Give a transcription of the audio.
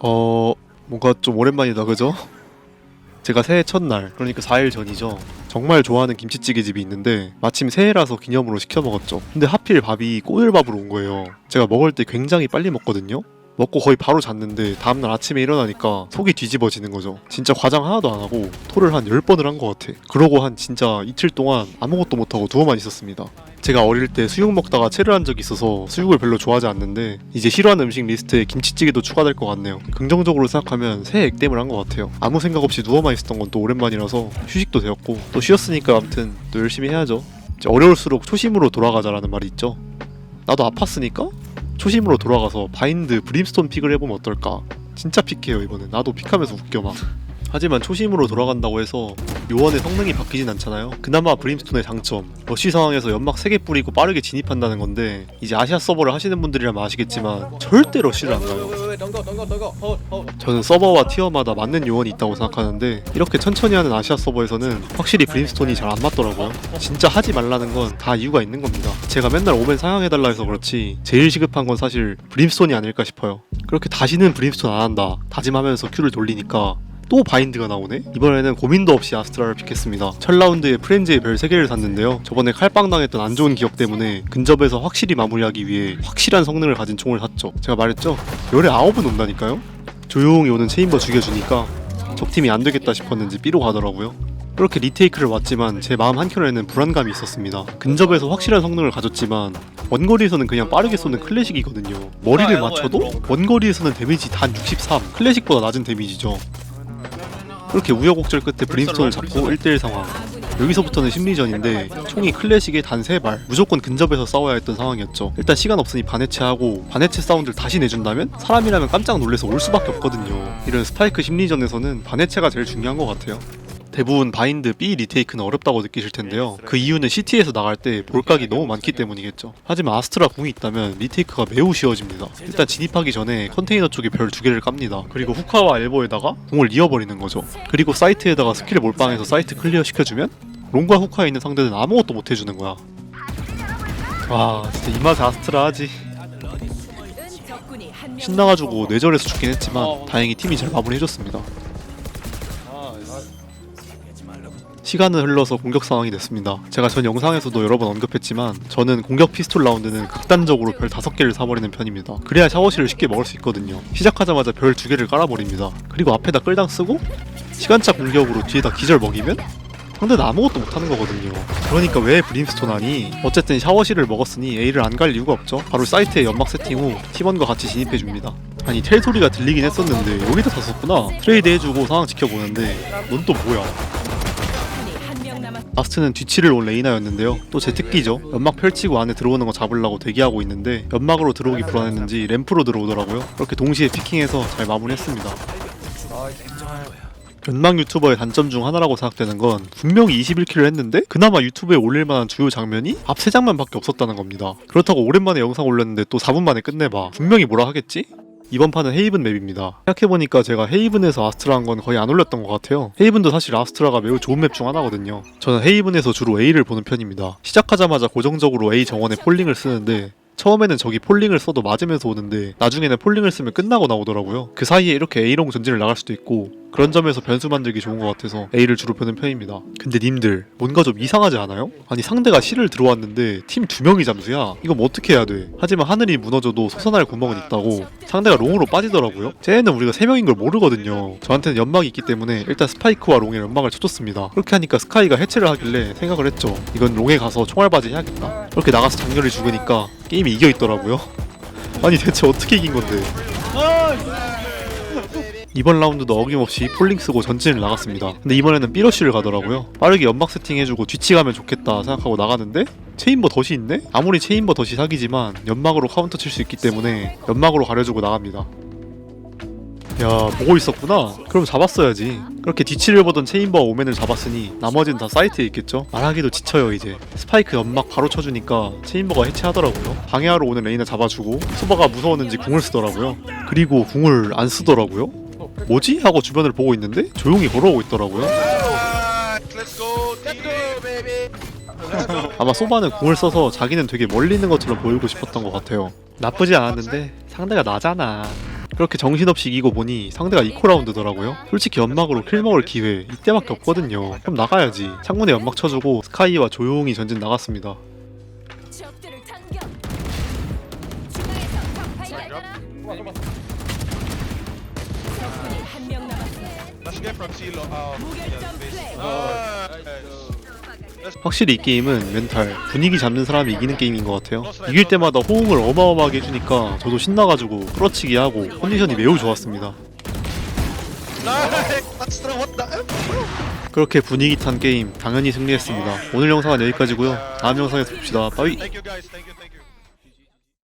어 뭔가 좀 오랜만이다 그죠? 제가 새해 첫날 그러니까 4일 전이죠. 정말 좋아하는 김치찌개 집이 있는데 마침 새해라서 기념으로 시켜 먹었죠. 근데 하필 밥이 꼬들밥으로 온 거예요. 제가 먹을 때 굉장히 빨리 먹거든요 먹고 거의 바로 잤는데 다음날 아침에 일어나니까 속이 뒤집어지는 거죠 진짜 과장 하나도 안 하고 토를 한 10번을 한 것 같아 그러고 한 진짜 이틀 동안 아무것도 못하고 누워만 있었습니다 제가 어릴 때 수육 먹다가 체를 한 적이 있어서 수육을 별로 좋아하지 않는데 이제 싫어하는 음식 리스트에 김치찌개도 추가될 것 같네요. 긍정적으로 생각하면 새 액땜을 한 것 같아요. 아무 생각 없이 누워만 있었던 건 또 오랜만이라서 휴식도 되었고 또 쉬었으니까 아무튼 또 열심히 해야죠. 어려울수록 초심으로 돌아가자라는 말이 있죠. 나도 아팠으니까 초심으로 돌아가서 바인드 브림스톤 픽을 해보면 어떨까? 진짜 픽해요 이번엔. 나도 픽하면서 웃겨 막. 하지만 초심으로 돌아간다고 해서 요원의 성능이 바뀌진 않잖아요. 그나마 브림스톤의 장점, 러쉬 상황에서 연막 3개 뿌리고 빠르게 진입한다는 건데 이제 아시아 서버를 하시는 분들이라면 아시겠지만 절대 러쉬를 안 가요. 저는 서버와 티어마다 맞는 요원이 있다고 생각하는데 이렇게 천천히 하는 아시아 서버에서는 확실히 브림스톤이 잘 안 맞더라고요. 진짜 하지 말라는 건 다 이유가 있는 겁니다. 제가 맨날 오멘 상향해달라 해서 그렇지 제일 시급한 건 사실 브림스톤이 아닐까 싶어요. 그렇게 다시는 브림스톤 안 한다 다짐하면서 큐를 돌리니까 또 바인드가 나오네? 이번에는 고민도 없이 아스트라를 픽했습니다. 첫 라운드에 프렌즈의 별 3개를 샀는데요. 저번에 칼빵 당했던 안 좋은 기억 때문에 근접에서 확실히 마무리하기 위해 확실한 성능을 가진 총을 샀죠. 제가 말했죠? 열에 아홉은 온다니까요? 조용히 오는 체인버 죽여주니까 적팀이 안 되겠다 싶었는지 B로 가더라고요. 그렇게 리테이크를 왔지만 제 마음 한켠에는 불안감이 있었습니다. 근접에서 확실한 성능을 가졌지만 원거리에서는 그냥 빠르게 쏘는 클래식이거든요. 머리를 맞춰도 원거리에서는 데미지 단 63, 클래식보다 낮은 데미지죠. 그렇게 우여곡절 끝에 브림스톤을 잡고 1대1 상황. 여기서부터는 심리전인데 총이 클래식에 단 3발 무조건 근접에서 싸워야 했던 상황이었죠. 일단 시간 없으니 반해체하고 반해체 사운드를 다시 내준다면 사람이라면 깜짝 놀라서 올 수밖에 없거든요. 이런 스파이크 심리전에서는 반해체가 제일 중요한 것 같아요 대부분 바인드 B 리테이크는 어렵다고 느끼실 텐데요. 그 이유는 CT에서 나갈 때 볼각이 너무 많기 때문이겠죠. 하지만 아스트라 궁이 있다면 리테이크가 매우 쉬워집니다. 일단 진입하기 전에 컨테이너 쪽에 별 두 개를 깝니다. 그리고 후카와 엘보에다가 궁을 이어버리는 거죠. 그리고 사이트에다가 스킬 몰빵해서 사이트 클리어 시켜주면 롱과 후카에 있는 상대는 아무것도 못 해주는 거야. 와 진짜 이 맛에 아스트라 하지. 신나가지고 뇌절해서 죽긴 했지만 다행히 팀이 잘 마무리해줬습니다. 시간은 흘러서 공격 상황이 됐습니다. 제가 전 영상에서도 여러 번 언급했지만 저는 공격 피스톨 라운드는 극단적으로 별 5개를 사버리는 편입니다. 그래야 샤워실을 쉽게 먹을 수 있거든요. 시작하자마자 별 2개를 깔아버립니다. 그리고 앞에다 끌당 쓰고 시간차 공격으로 뒤에다 기절 먹이면 상대는 아무것도 못하는 거거든요. 그러니까 왜 브림스톤 하니? 어쨌든 샤워실을 먹었으니 A를 안 갈 이유가 없죠. 바로 사이트에 연막 세팅 후 팀원과 같이 진입해줍니다. 아니 텔 소리가 들리긴 했었는데 여기다 샀었구나. 트레이드 해주고 상황 지켜보는데 넌 또 뭐야? 아스트는 뒤치를 온 레이나였는데요. 또제 특기죠. 연막 펼치고 안에 들어오는 거 잡으려고 대기하고 있는데 연막으로 들어오기 불안했는지 램프로 들어오더라고요. 그렇게 동시에 피킹해서 잘 마무리했습니다. 연막 유튜버의 단점 중 하나라고 생각되는 건 분명히 21킬을 했는데 그나마 유튜브에 올릴 만한 주요 장면이 앞 3장면밖에 없었다는 겁니다. 그렇다고 오랜만에 영상 올렸는데 또 4분 만에 끝내봐. 분명히 뭐라 하겠지? 이번 판은 헤이븐 맵입니다. 생각해보니까 제가 헤이븐에서 아스트라 한 건 거의 안 올렸던 것 같아요. 헤이븐도 사실 아스트라가 매우 좋은 맵 중 하나거든요. 저는 헤이븐에서 주로 A를 보는 편입니다. 시작하자마자 고정적으로 A 정원에 폴링을 쓰는데 처음에는 저기 폴링을 써도 맞으면서 오는데 나중에는 폴링을 쓰면 끝나고 나오더라고요. 그 사이에 이렇게 A롱 전진을 나갈 수도 있고 그런 점에서 변수 만들기 좋은 것 같아서 A를 주로 펴는 편입니다. 근데 님들 뭔가 좀 이상하지 않아요? 아니 상대가 C를 들어왔는데 팀 두 명이 잠수야? 이거 뭐 어떻게 해야 돼? 하지만 하늘이 무너져도 솟아날 구멍은 있다고 상대가 롱으로 빠지더라고요. 쟤는 우리가 세 명인 걸 모르거든요. 저한테는 연막이 있기 때문에 일단 스파이크와 롱에 연막을 쳐줬습니다. 그렇게 하니까 스카이가 해체를 하길래 생각을 했죠. 이건 롱에 가서 총알바지 해야겠다. 그렇게 나가서 장렬히 죽으니까 게임이 이겨 있더라고요. 아니 대체 어떻게 이긴 건데? 이번 라운드도 어김없이 폴링 쓰고 전진을 나갔습니다. 근데 이번에는 삐러쉬를 가더라고요. 빠르게 연막 세팅해주고 뒤치 가면 좋겠다 생각하고 나가는데 체인버 덫이 있네? 아무리 체인버 덫이 사기지만 연막으로 카운터 칠 수 있기 때문에 연막으로 가려주고 나갑니다. 야 보고 있었구나 그럼 잡았어야지 그렇게 뒤치를 보던 체인버와 오맨을 잡았으니 나머지는 다 사이트에 있겠죠 말하기도 지쳐요 이제 스파이크 연막 바로 쳐주니까 체인버가 해체하더라고요 방해하러 오는 레이나 잡아주고 수바가 무서웠는지 궁을 쓰더라고요 그리고 궁을 안 쓰더라고요 뭐지? 하고 주변을 보고 있는데 조용히 걸어오고 있더라고요. 아마 소바는 궁을 써서 자기는 되게 멀리 있는 것처럼 보이고 싶었던 것 같아요 나쁘지 않았는데 상대가 나잖아 그렇게 정신없이 이기고 보니 상대가 이코 라운드더라고요. 솔직히 연막으로 킬 먹을 기회 이때밖에 없거든요. 그럼 나가야지. 창문에 연막 쳐주고 스카이와 조용히 전진 나갔습니다. 적들을. 중앙에서 발견. 적군이 한 명 남았습니다. Let's get from Silo. 무결점 플레이. Nice. 확실히 이 게임은 멘탈, 분위기 잡는 사람이 이기는 게임인 것 같아요. 이길 때마다 호응을 어마어마하게 해주니까 저도 신나가지고 끌어치기 하고 컨디션이 매우 좋았습니다. Nice. That's the what the F? 그렇게 분위기 탄 게임 당연히 승리했습니다. 오늘 영상은 여기까지고요. 다음 영상에서 봅시다. 빠이! Thank you guys. Thank you. Thank you.